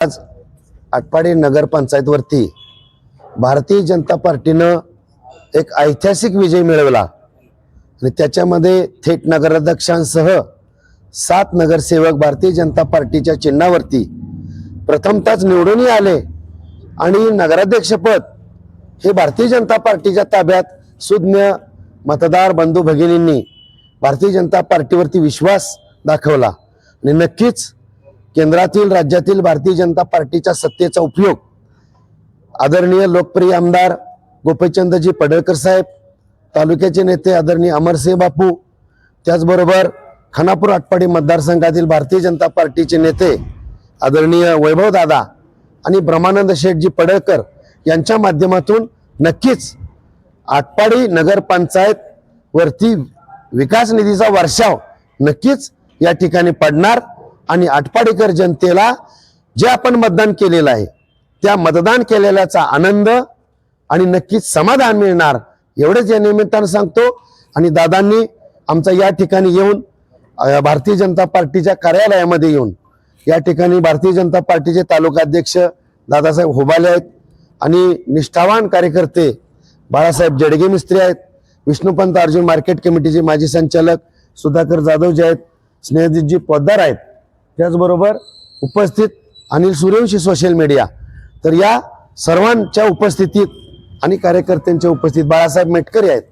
आज आटपाडी नगरपंचायतवरती भारतीय जनता पार्टीनं एक ऐतिहासिक विजय मिळवला. आणि त्याच्यामध्ये थेट नगराध्यक्षांसह सात नगरसेवक भारतीय जनता पार्टीच्या चिन्हावरती प्रथमतःच निवडूनही आले. आणि नगराध्यक्षपद हे भारतीय जनता पार्टीच्या ताब्यात सुज्ञ मतदार बंधू भगिनींनी भारतीय जनता पार्टीवरती विश्वास दाखवला. आणि नक्कीच केंद्रातील राज्यातील भारतीय जनता पार्टीच्या सत्तेचा उपयोग आदरणीय लोकप्रिय आमदार गोपीचंदजी पडळकर साहेब तालुक्याचे नेते आदरणीय अमरसिंह बापू त्याचबरोबर खानापूर आटपाडी मतदारसंघातील भारतीय जनता पार्टीचे नेते आदरणीय वैभव दादा आणि ब्रह्मानंद शेठजी पडळकर यांच्या माध्यमातून नक्कीच आटपाडी नगरपंचायत वरती विकास निधीचा वर्षाव नक्कीच या ठिकाणी पडणार. आणि आटपाडेकर जनतेला जे आपण मतदान केलेलं आहे त्या मतदान केलेल्याचा आनंद आणि नक्कीच समाधान मिळणार एवढंच या निमित्तानं सांगतो. आणि दादांनी आमचा या ठिकाणी येऊन भारतीय जनता पार्टीच्या कार्यालयामध्ये येऊन या ठिकाणी भारतीय जनता पार्टीचे तालुकाध्यक्ष दादासाहेब होबाले आहेत आणि निष्ठावान कार्यकर्ते बाळासाहेब जडगे मिस्त्री आहेत. विष्णुपंत अर्जुन मार्केट कमिटीचे माजी संचालक सुधाकर जाधव जे आहेत स्नेहजीतजी पोद्दार आहेत. त्याचबरोबर उपस्थित अनिल सूर्यवंशी सोशल मीडिया तर या सर्वांच्या उपस्थितीत आणि कार्यकर्त्यांच्या उपस्थित बाळासाहेब मेटकरी आहेत.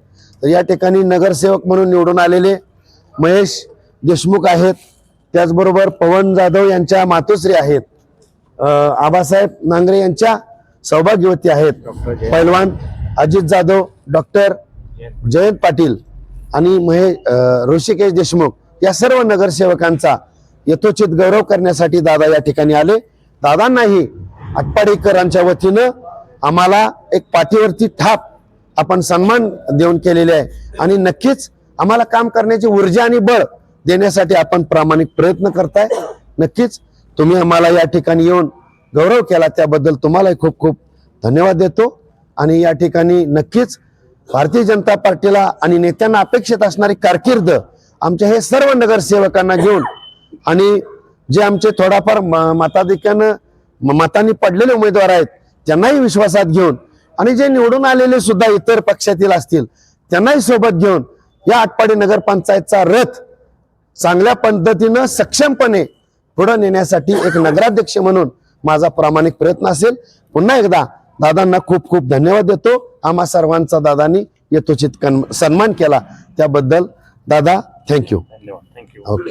तर या ठिकाणी नगरसेवक म्हणून निवडून आलेले महेश देशमुख आहेत. त्याचबरोबर पवन जाधव यांच्या मातोश्री आहेत. आबासाहेब नांगरे यांच्या सौभाग्यवती आहेत. पैलवान अजित जाधव डॉक्टर जयंत पाटील आणि महे अं, ऋषिकेश देशमुख या सर्व नगरसेवकांचा यथोचित गौरव करण्यासाठी दादा या ठिकाणी आले. दादांनाही आटपाडेकरांच्या वतीनं आम्हाला एक पाठीवरती थाप आपण सन्मान देऊन केलेले आहे. आणि नक्कीच आम्हाला काम करण्याची ऊर्जा आणि बळ देण्यासाठी आपण प्रामाणिक प्रयत्न करताय. नक्कीच तुम्ही आम्हाला या ठिकाणी येऊन गौरव केला त्याबद्दल तुम्हालाही खूप खूप धन्यवाद देतो. आणि या ठिकाणी नक्कीच भारतीय जनता पार्टीला आणि नेत्यांना अपेक्षित असणारी कारकीर्द आमच्या हे सर्व नगरसेवकांना घेऊन आणि जे आमचे थोडाफार मताधिक्यानं मतांनी पडलेले उमेदवार आहेत त्यांनाही विश्वासात घेऊन आणि जे निवडून आलेले सुद्धा इतर पक्षातील असतील त्यांनाही सोबत घेऊन या आटपाडी नगरपंचायतचा रथ चांगल्या पद्धतीनं सक्षमपणे पुढे नेण्यासाठी एक नगराध्यक्ष म्हणून माझा प्रामाणिक प्रयत्न असेल. पुन्हा एकदा दादांना खूप खूप धन्यवाद देतो. आम्हा सर्वांचा दादांनी यथोचित सन्मान केला. त्याबद्दल दादा थँक्यू धन्यवाद. Thank you okay